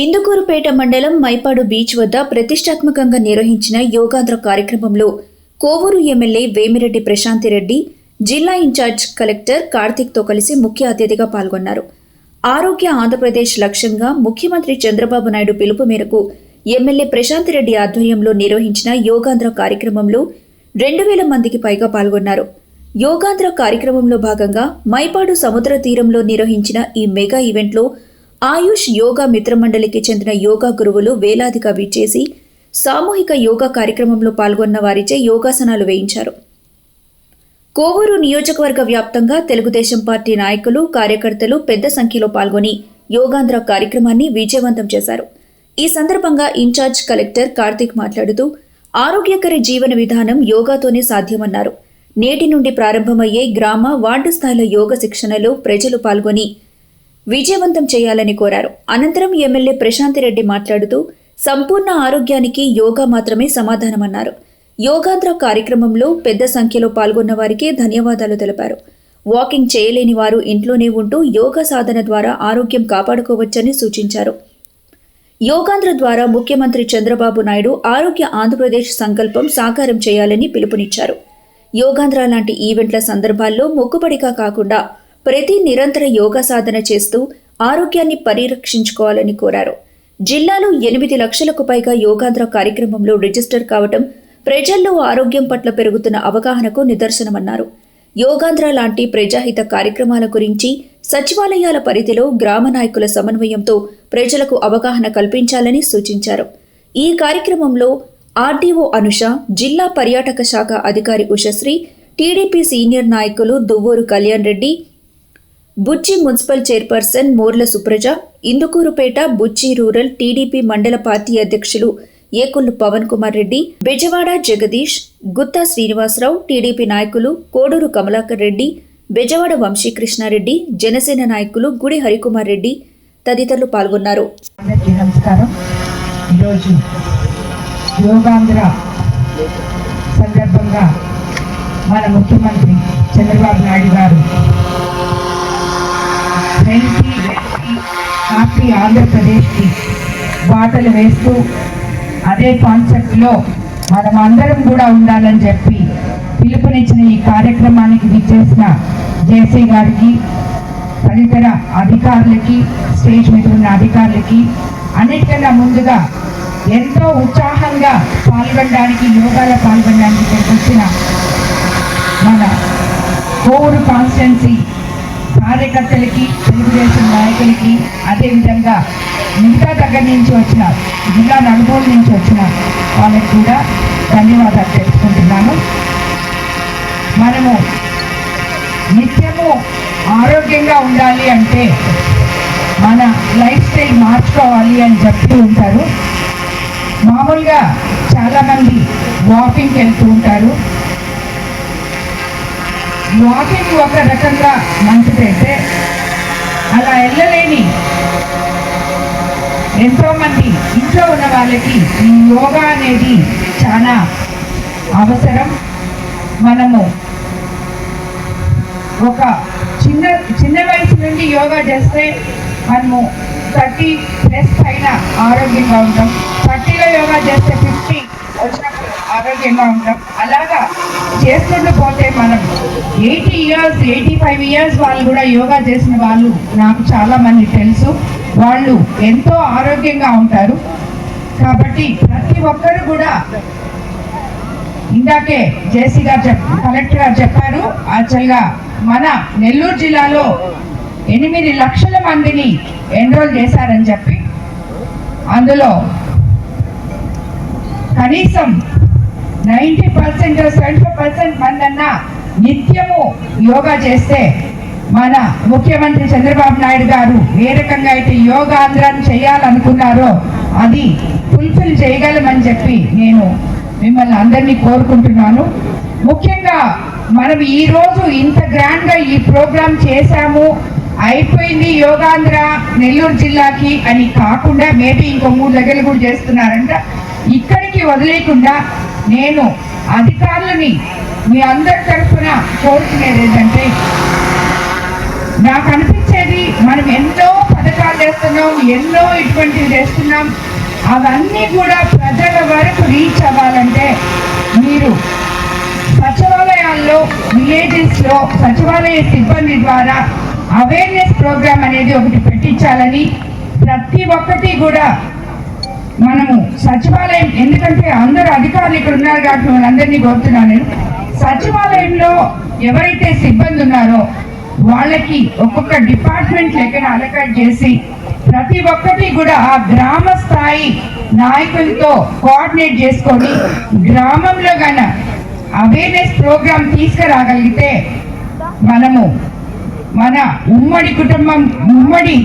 ఇందుకూరుపేట మండలం మైపాడు బీచ్ వద్ద ప్రతిష్టాత్మకంగా నిర్వహించిన యోగాంధ్ర కార్యక్రమంలో కోవూరు ఎమ్మెల్యే వేమిరెడ్డి ప్రశాంతిరెడ్డి జిల్లా ఇన్ఛార్జ్ కలెక్టర్ కార్తిక్తో కలిసి ముఖ్య అతిథిగా పాల్గొన్నారు. ఆరోగ్య ఆంధ్రప్రదేశ్ లక్ష్యంగా ముఖ్యమంత్రి చంద్రబాబు నాయుడు పిలుపు మేరకు ఎమ్మెల్యే ప్రశాంతిరెడ్డి ఆధ్వర్యంలో నిర్వహించిన యోగాంధ్ర కార్యక్రమంలో రెండు వేల మందికి పైగా పాల్గొన్నారు. యోగాంధ్ర కార్యక్రమంలో భాగంగా మైపాడు సముద్ర తీరంలో నిర్వహించిన ఈ మెగా ఈవెంట్లో ఆయుష్ యోగా మిత్రమండలికి చెందిన యోగా గురువులు వేలాదిగా విచ్చేసి సామూహిక యోగా కార్యక్రమంలో పాల్గొన్న వారిచే యోగాసనాలు వేయించారు. కోవూరు నియోజకవర్గ వ్యాప్తంగా తెలుగుదేశం పార్టీ నాయకులు కార్యకర్తలు పెద్ద సంఖ్యలో పాల్గొని యోగాంధ్ర కార్యక్రమాన్ని విజయవంతం చేశారు. ఈ సందర్భంగా ఇన్ఛార్జ్ కలెక్టర్ కార్తీక్ మాట్లాడుతూ ఆరోగ్యకర జీవన విధానం యోగాతోనే సాధ్యమన్నారు. నేటి నుండి ప్రారంభమయ్యే గ్రామ వార్డు స్థాయిల యోగ శిక్షణలో ప్రజలు పాల్గొని విజయవంతం చేయాలని కోరారు. అనంతరం ఎమ్మెల్యే ప్రశాంతిరెడ్డి మాట్లాడుతూ సంపూర్ణ ఆరోగ్యానికి యోగా మాత్రమే సమాధానమన్నారు. యోగాంధ్ర కార్యక్రమంలో పెద్ద సంఖ్యలో పాల్గొన్న వారికి ధన్యవాదాలు తెలిపారు. వాకింగ్ చేయలేని వారు ఇంట్లోనే ఉంటూ యోగా సాధన ద్వారా ఆరోగ్యం కాపాడుకోవచ్చని సూచించారు. యోగాంధ్ర ద్వారా ముఖ్యమంత్రి చంద్రబాబు నాయుడు ఆరోగ్య ఆంధ్రప్రదేశ్ సంకల్పం సాకారం చేయాలని పిలుపునిచ్చారు. యోగాంధ్ర లాంటి ఈవెంట్ల సందర్భాల్లో మొక్కుబడిగా కాకుండా ప్రతి నిరంతర యోగా సాధన చేస్తూ ఆరోగ్యాన్ని పరిరక్షించుకోవాలని కోరారు. జిల్లాలో ఎనిమిది లక్షలకు పైగా యోగాంధ్ర కార్యక్రమంలో రిజిస్టర్ కావటం ప్రజల్లో ఆరోగ్యం పట్ల పెరుగుతున్న అవగాహనకు నిదర్శనమన్నారు. యోగాంధ్ర లాంటి ప్రజాహిత కార్యక్రమాల గురించి సచివాలయాల పరిధిలో గ్రామ నాయకుల సమన్వయంతో ప్రజలకు అవగాహన కల్పించాలని సూచించారు. ఈ కార్యక్రమంలో ఆర్డీఓ అనుష జిల్లా పర్యాటక శాఖ అధికారి ఉషశ్రీ టీడీపీ సీనియర్ నాయకులు Duvvuru Kalyan Reddy Buchi municipal chairperson Morla Supraja Indukurupeta Buchi rural TDP మండల పార్టీ అధ్యక్షులు ఏకుల్లు పవన్ కుమార్ రెడ్డి బెజవాడ జగదీష్ గుత్తా శ్రీనివాసరావు టీడీపీ నాయకులు కోడూరు కమలాకర్ రెడ్డి బెజవాడ వంశీకృష్ణారెడ్డి జనసేన నాయకులు గుడి హరికుమార్ రెడ్డి తదితరులు పాల్గొన్నారు. సందర్భంగా మన ముఖ్యమంత్రి చంద్రబాబు నాయుడు గారు హ్యాపీ ఆంధ్రప్రదేశ్కి బాటలు వేస్తూ అదే కాన్సెప్ట్లో మనం అందరం కూడా ఉండాలని చెప్పి పిలుపునిచ్చిన ఈ కార్యక్రమానికి విచ్చేసిన జేసీ గారికి తదితర అధికారులకి స్టేజ్ మీద ఉన్న అధికారులకి అన్నిటికన్నా ముందుగా ఎంతో ఉత్సాహంగా పాల్గొనడానికి యోగాలో పాల్గొనడానికి ఇక్కడికి వచ్చిన మన కోవూరు కాన్స్టెన్సీ కార్యకర్తలకి తెలుగుదేశం నాయకులకి అదేవిధంగా మిగతా దగ్గర నుంచి వచ్చిన జిల్లా నలుగోలు నుంచి వచ్చిన వాళ్ళకి కూడా ధన్యవాదాలు తెలుసుకుంటున్నాను మనము నిత్యము ఆరోగ్యంగా ఉండాలి అంటే మన లైఫ్ స్టైల్ మార్చుకోవాలి అని చెప్తూ ఉంటారు. మామూలుగా చాలామంది వాకింగ్కి వెళ్తూ ఉంటారు. వాకింగ్ ఒక రకంగా మంచిదైతే అలా వెళ్ళలేని ఎంతోమంది ఇంట్లో ఉన్న వాళ్ళకి ఈ యోగా అనేది చాలా అవసరం. మనము ఒక చిన్న చిన్న వయసు నుండి యోగా చేస్తే మనము థర్టీ ప్లస్ పైన ఆరోగ్యంగా ఉంటాం. థర్టీలో యోగా చేస్తే ఫిఫ్టీ వచ్చినప్పుడు ఆరోగ్యంగా ఉంటాం. అలాగా చేసుకుంటూ పోతే మనం eighty years eighty five years వాళ్ళు కూడా యోగా చేసిన వాళ్ళు నాకు చాలా మంది తెలుసు. వాళ్ళు ఎంతో ఆరోగ్యంగా ఉంటారు. కాబట్టి ప్రతి ఒక్కరు కూడా ఇందాకే జేసీ గారు చెప్ కలెక్టర్ గారు చెప్పారు యాక్చువల్గా మన నెల్లూరు జిల్లాలో ఎనిమిది లక్షల మందిని ఎన్రోల్ చేశారని చెప్పి. అందులో కనీసం నైంటీ పర్సెంట్ సెవెంటీ పర్సెంట్ మందన్నా నిత్యము యోగా చేస్తే మన ముఖ్యమంత్రి చంద్రబాబు నాయుడు గారు ఏ రకంగా అయితే యోగాంధ్రాన్ని చేయాలనుకున్నారో అది ఫుల్ఫిల్ చేయగలమని చెప్పి నేను మిమ్మల్ని అందరినీ కోరుకుంటున్నాను. ముఖ్యంగా మనం ఈరోజు ఇంత గ్రాండ్గా ఈ ప్రోగ్రాం చేశాము అయిపోయింది యోగాంధ్ర నెల్లూరు జిల్లాకి అని కాకుండా మేబీ ఇంకో మూడు దగ్గరలు కూడా చేస్తున్నారంట. ఇక్కడికి వదిలేకుండా నేను అధికారులని మీ అందరి తరఫున కోరుకునేది ఏంటంటే నాకు అనిపించేది మనం ఎన్నో పథకాలు చేస్తున్నాం ఎన్నో ఇటువంటివి చేస్తున్నాం అవన్నీ కూడా ప్రజల వరకు రీచ్ అవ్వాలంటే మీరు సచివాలయాల్లో విలేజెస్లో సచివాలయ సిబ్బంది ద్వారా అవేర్నెస్ ప్రోగ్రామ్ అనేది ఒకటి పెట్టించాలని ప్రతి ఒక్కటి కూడా మనము సచివాలయం ఎందుకంటే అందరు అధికారులు ఇక్కడ ఉన్నారు కాబట్టి అందరినీ కోరుతున్నాను నేను. సచివాలయంలో ఎవరైతే సిబ్బంది ఉన్నారో వాళ్ళకి ఒక్కొక్క డిపార్ట్మెంట్ లెక్కన అలకట్ చేసి ప్రతి ఒక్కటి కూడా ఆ గ్రామ స్థాయి నాయకులతో కోఆర్డినేట్ చేసుకొని గ్రామంలో గన అవేర్నెస్ ప్రోగ్రామ్ తీసుకురాగలిగితే మనము మన ఉమ్మడి కుటుంబం ఉమ్మడి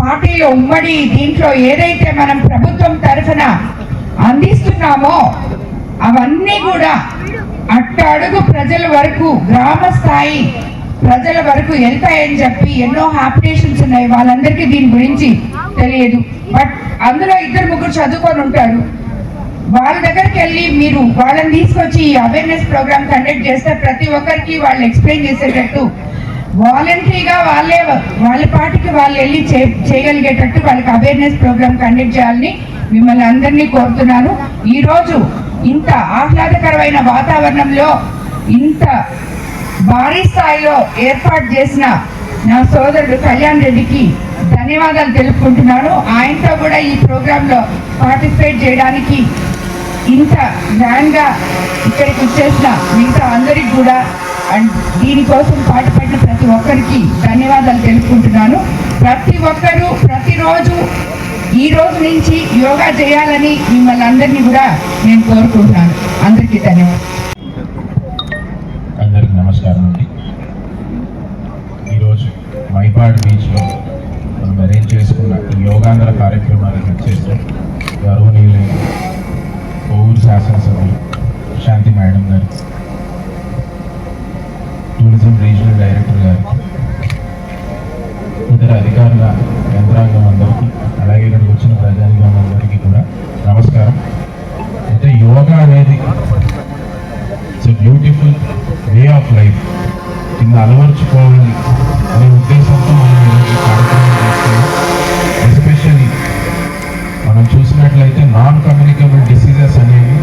పార్టీలో ఉమ్మడి దీంట్లో ఏదైతే మనం ప్రభుత్వం తరఫున అందిస్తున్నామో అవన్నీ కూడా అట్ట అడుగు ప్రజల వరకు గ్రామ స్థాయి ప్రజల వరకు వెళ్తాయని చెప్పి ఎన్నో హాపిటేషన్స్ ఉన్నాయి. వాళ్ళందరికీ దీని గురించి తెలియదు. బట్ అందులో ఇద్దరు ముగ్గురు చదువుకొని ఉంటారు. వాళ్ళ దగ్గరికి వెళ్ళి మీరు వాళ్ళని తీసుకొచ్చి ఈ అవేర్నెస్ ప్రోగ్రామ్ కండక్ట్ చేస్తే ప్రతి ఒక్కరికి వాళ్ళు ఎక్స్ప్లెయిన్ చేసేటట్టు వాలంటరీగా వాళ్ళే వాళ్ళ పాటికి వాళ్ళు వెళ్ళి చేయగలిగేటట్టు వాళ్ళకి అవేర్నెస్ ప్రోగ్రామ్ కండక్ట్ చేయాలని మిమ్మల్ని అందరినీ కోరుతున్నాను. ఈరోజు ఇంత ఆహ్లాదకరమైన వాతావరణంలో ఇంత భారీ స్థాయిలో ఏర్పాటు చేసిన నా సోదరుడు కళ్యాణ్ రెడ్డికి ధన్యవాదాలు తెలుపుకుంటున్నాను. ఆయనతో కూడా ఈ ప్రోగ్రాంలో పార్టిసిపేట్ చేయడానికి ఇంత గ్రాండ్గా ఇక్కడికి వచ్చేసిన మిగతా అందరికి కూడా అండ్ దీనికోసం పాటుపడిన ప్రతి ఒక్కరికి ధన్యవాదాలు తెలుపుకుంటున్నాను. ప్రతి ఒక్కరూ ప్రతిరోజు ఈ రోజు నుంచి యోగా చేయాలని మిమ్మల్ని అందరినీ కూడా నేను కోరుకుంటున్నాను. అందరికీ ధన్యవాదాలు. అందరికి నమస్కారం అండి. ఈరోజు మైపాడ్ బీచ్లో మనం అరేంజ్ చేసుకున్న యోగాంధ్ర కార్యక్రమాన్ని వచ్చేస్తే గౌరవనీయులైన కోవూరు శాసనసభ్యులు శాంతి మేడం గారు టూరిజం రీజనల్ డైరెక్టర్ గారు ఇతర అధికారుల యంత్రాంగం అందరికీ అలాగే ఇక్కడికి వచ్చిన ప్రజానికం అందరికీ కూడా నమస్కారం. అయితే యోగా అనేది it's beautiful way of life కింద అలవర్చుకోవాలి అనే ఉద్దేశంతో మనం ఈరోజు ఈ కార్యక్రమం చేస్తున్నాం. ఎస్పెషల్లీ మనం చూసినట్లయితే నాన్ కమ్యూనికబుల్ డిసీజెస్ అనేవి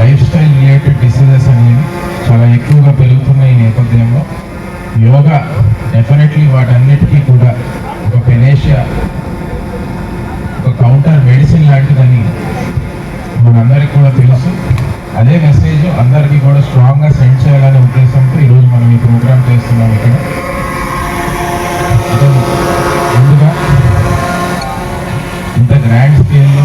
లైఫ్ స్టైల్ రిలేటెడ్ డిసీజెస్ అనేవి చాలా ఎక్కువగా పెరుగుతున్నాయి. యోగా డెఫినెట్లీ వాటన్నిటికీ కూడా ఒక పెనేషియా ఒక కౌంటర్ మెడిసిన్ లాంటిదని మనందరికీ కూడా తెలుసు. అదే మెసేజ్ అందరికీ కూడా స్ట్రాంగ్గా సెండ్ చేయాలనే ఉద్దేశంతో ఈరోజు మనం ఈ ప్రోగ్రామ్ చేస్తున్నాం ఇక్కడ. ముందుగా ఇంత గ్రాండ్ స్కేల్లో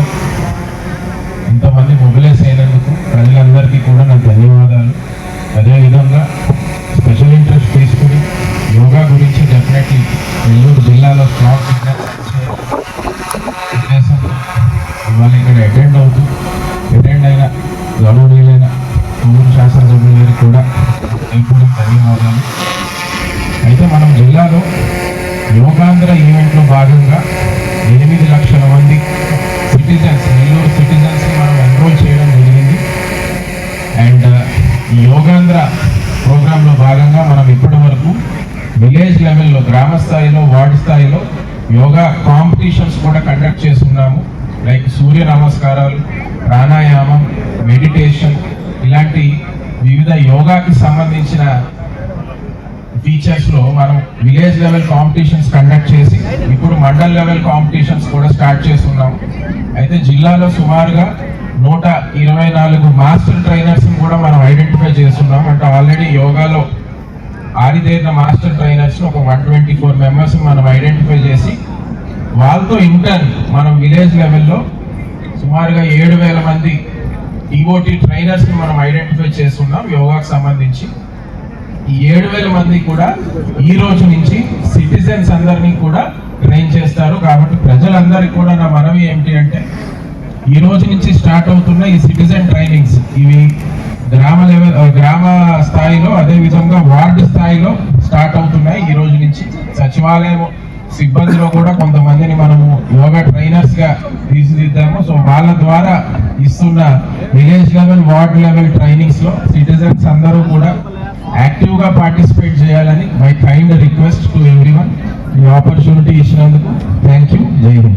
వాళ్ళు ఇక్కడ అటెండ్ అవుతూ అటెండ్ అయిన గౌరవనీయులైన ఊరు శాసనసభ్యుల గారికి కూడా ఎప్పుడు ధన్యవాదాలు. అయితే మనం జిల్లాలో యోగాంధ్ర ఈవెంట్లో భాగంగా ఎనిమిది లక్షల మంది సిటిజన్స్ నెల్లూరు సిటిజన్స్ని మనం ఎన్రోల్ చేయడం జరిగింది. అండ్ ఈ యోగాంధ్ర ప్రోగ్రాంలో భాగంగా మనం ఇప్పటి వరకు విలేజ్ లెవెల్లో గ్రామ స్థాయిలో వార్డు స్థాయిలో యోగా కాంపిటీషన్స్ కూడా కండక్ట్ చేస్తున్నాము లైక్ సూర్య నమస్కారాలు ప్రాణాయామం మెడిటేషన్ ఇలాంటి వివిధ యోగాకి సంబంధించిన ఫీచర్స్లో మనం విలేజ్ లెవెల్ కాంపిటీషన్స్ కండక్ట్ చేసి ఇప్పుడు మండల్ లెవెల్ కాంపిటీషన్స్ కూడా స్టార్ట్ చేస్తున్నాం. అయితే జిల్లాలో సుమారుగా నూట ఇరవై నాలుగు మాస్టర్ ట్రైనర్స్ కూడా మనం ఐడెంటిఫై చేస్తున్నాం. అంటే ఆల్రెడీ యోగాలో ఆరిదేరిన మాస్టర్ ట్రైనర్స్ ఒక వన్ ట్వంటీ ఫోర్ మెంబర్స్ మనం ఐడెంటిఫై చేసి వాళ్ళతో ఇంటర్న్ మనం విలేజ్ లెవెల్లో సుమారుగా ఏడు వేల మంది ఈఓటీ ట్రైనర్స్ని మనం ఐడెంటిఫై చేస్తున్నాం యోగాకు సంబంధించి. ఈ ఏడు వేల మంది కూడా ఈ రోజు నుంచి సిటిజన్స్ అందరినీ కూడా ట్రైన్ చేస్తారు. కాబట్టి ప్రజలందరికీ కూడా నా మనవి ఏమిటి అంటే ఈ రోజు నుంచి స్టార్ట్ అవుతున్న ఈ సిటిజన్ ట్రైనింగ్స్ ఇవి గ్రామ లెవెల్ గ్రామ స్థాయిలో అదే విధంగా వార్డు స్థాయిలో స్టార్ట్ అవుతున్నాయి ఈ రోజు నుంచి. సచివాలయం సిబ్బందిలో కూడా కొంతమందిని మనము యోగా ట్రైనర్స్గా తీర్చిదిద్దాము. సో వాళ్ళ ద్వారా ఇస్తున్న విలేజ్ లెవెల్ వార్డ్ లెవెల్ ట్రైనింగ్స్లో సిటిజన్స్ అందరూ కూడా యాక్టివ్గా పార్టిసిపేట్ చేయాలని my kind request to everyone ఈ ఆపర్చునిటీ ఇచ్చినందుకు థ్యాంక్ యూ జై హింద్.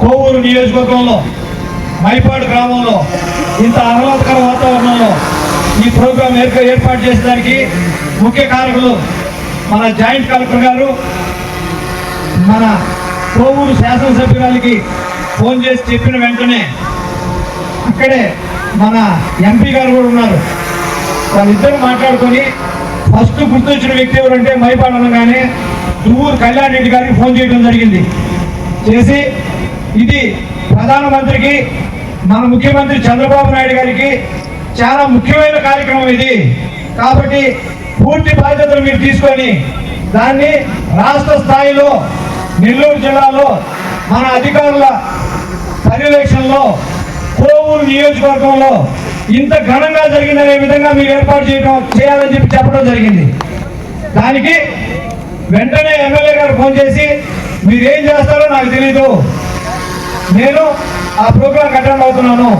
కోవూరు నియోజకవర్గంలో మైపాడు గ్రామంలో ఇంత ఆహ్లాదకర వాతావరణంలో ఈ ప్రోగ్రాం ఏర్పాటు ఏర్పాటు చేసడానికి ముఖ్య కారకులు మన జాయింట్ కలెక్టర్ గారు మన కోవూరు శాసనసభ్యురాలకి ఫోన్ చేసి చెప్పిన వెంటనే అక్కడే మన ఎంపీ గారు కూడా ఉన్నారు. వాళ్ళిద్దరు మాట్లాడుకొని ఫస్ట్ గుర్తొచ్చిన వ్యక్తి ఎవరంటే మైపాడనగానే దువ్వూరు కళ్యాణ్ రెడ్డి గారికి ఫోన్ చేయడం జరిగింది. చేసి ఇది ప్రధానమంత్రికి మన ముఖ్యమంత్రి చంద్రబాబు నాయుడు గారికి చాలా ముఖ్యమైన కార్యక్రమం ఇది. కాబట్టి పూర్తి బాధ్యతలు మీరు తీసుకొని దాన్ని రాష్ట్ర స్థాయిలో నెల్లూరు జిల్లాలో మన అధికారుల పర్యవేక్షణలో కోవూరు నియోజకవర్గంలో ఇంత ఘనంగా జరిగిందనే విధంగా మీరు ఏర్పాటు చేయడం చేయాలని చెప్పి చెప్పడం జరిగింది. దానికి వెంటనే ఎమ్మెల్యే గారు ఫోన్ చేసి మీరేం చేస్తారో నాకు తెలీదు. నేను ఆ ప్రోగ్రాం అటెండ్ అవుతున్నాను.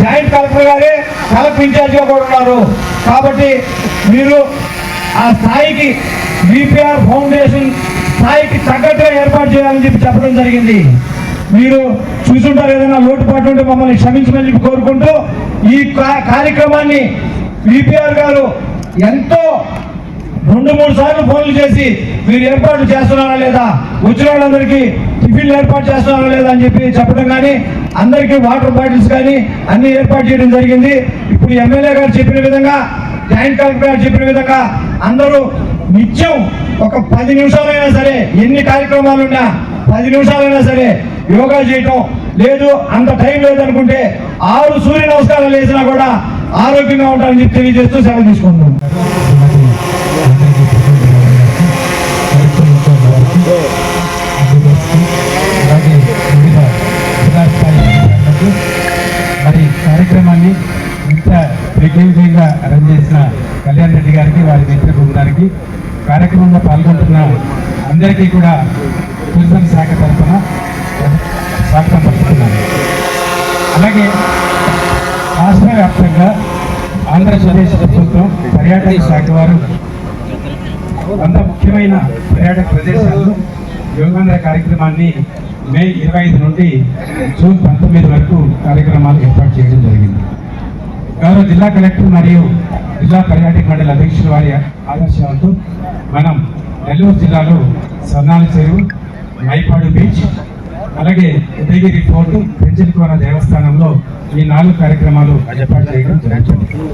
జాయింట్ కలెక్టర్ గారే కలెక్టర్ ఇన్ఛార్జిగా కూడా ఉన్నారు. కాబట్టి మీరు ఆ స్థాయికి బీపీఆర్ ఫౌండేషన్ స్థాయికి తగ్గట్టుగా ఏర్పాటు చేయాలని చెప్పి చెప్పడం జరిగింది. మీరు చూసుంటారు ఏదైనా లోటుపాటు ఉంటే మమ్మల్ని క్షమించమని చెప్పి కోరుకుంటూ ఈ కార్యక్రమాన్ని బీపీఆర్ గారు ఎంతో రెండు మూడు సార్లు ఫోన్లు చేసి మీరు ఏర్పాటు చేస్తున్నారా లేదా వచ్చిన వాళ్ళందరికీ టిఫిన్లు ఏర్పాటు చేస్తున్నారా లేదా అని చెప్పి చెప్పడం కానీ అందరికీ వాటర్ బాటిల్స్ కానీ అన్నీ ఏర్పాటు చేయడం జరిగింది. ఇప్పుడు ఎమ్మెల్యే గారు చెప్పిన విధంగా జాయింట్ కలెక్టర్ గారు చెప్పిన విధంగా అందరూ నిత్యం ఒక పది నిమిషాలైనా సరే ఎన్ని కార్యక్రమాలు ఉన్నా పది నిమిషాలైనా సరే యోగా చేయటం లేదు అంత టైం లేదనుకుంటే ఆరు సూర్య నమస్కారాలు వేసినా కూడా ఆరోగ్యంగా ఉంటారని చెప్పి తెలియజేస్తూ సెలవు తీసుకుంటాం మరి కార్యక్రమాన్ని ఇంత దిగ్విజయంగా రన్ చేసిన కళ్యాణ్ రెడ్డి గారికి వారి మిత్ర బృందానికి కార్యక్రమంలో పాల్గొంటున్న అందరికీ కూడా టూరిజం శాఖ తరఫున స్వాగతం పలుకుతున్నాను. అలాగే రాష్ట్ర వ్యాప్తంగా ఆంధ్రప్రదేశ్ ప్రభుత్వం పర్యాటక శాఖ వారు వంద ముఖ్యమైన పర్యాటక ప్రదేశాల్లో యోగాంధ్ర కార్యక్రమాన్ని మే ఇరవై ఐదు నుండి జూన్ పంతొమ్మిది వరకు కార్యక్రమాలు ఏర్పాటు చేయడం జరిగింది. గౌరవ జిల్లా కలెక్టర్ మరియు జిల్లా పర్యాటక మండలి అధ్యక్షుల వారి ఆదర్శాలతో మనం నెల్లూరు జిల్లాలో స్వర్ణాల చెరువు మైపాడు బీచ్ అలాగే ఉదయగిరి ఫోర్టు పెంచలకోన దేవస్థానంలో ఈ నాలుగు కార్యక్రమాలు ఏర్పాటు చేయడం జరుగుతుంది.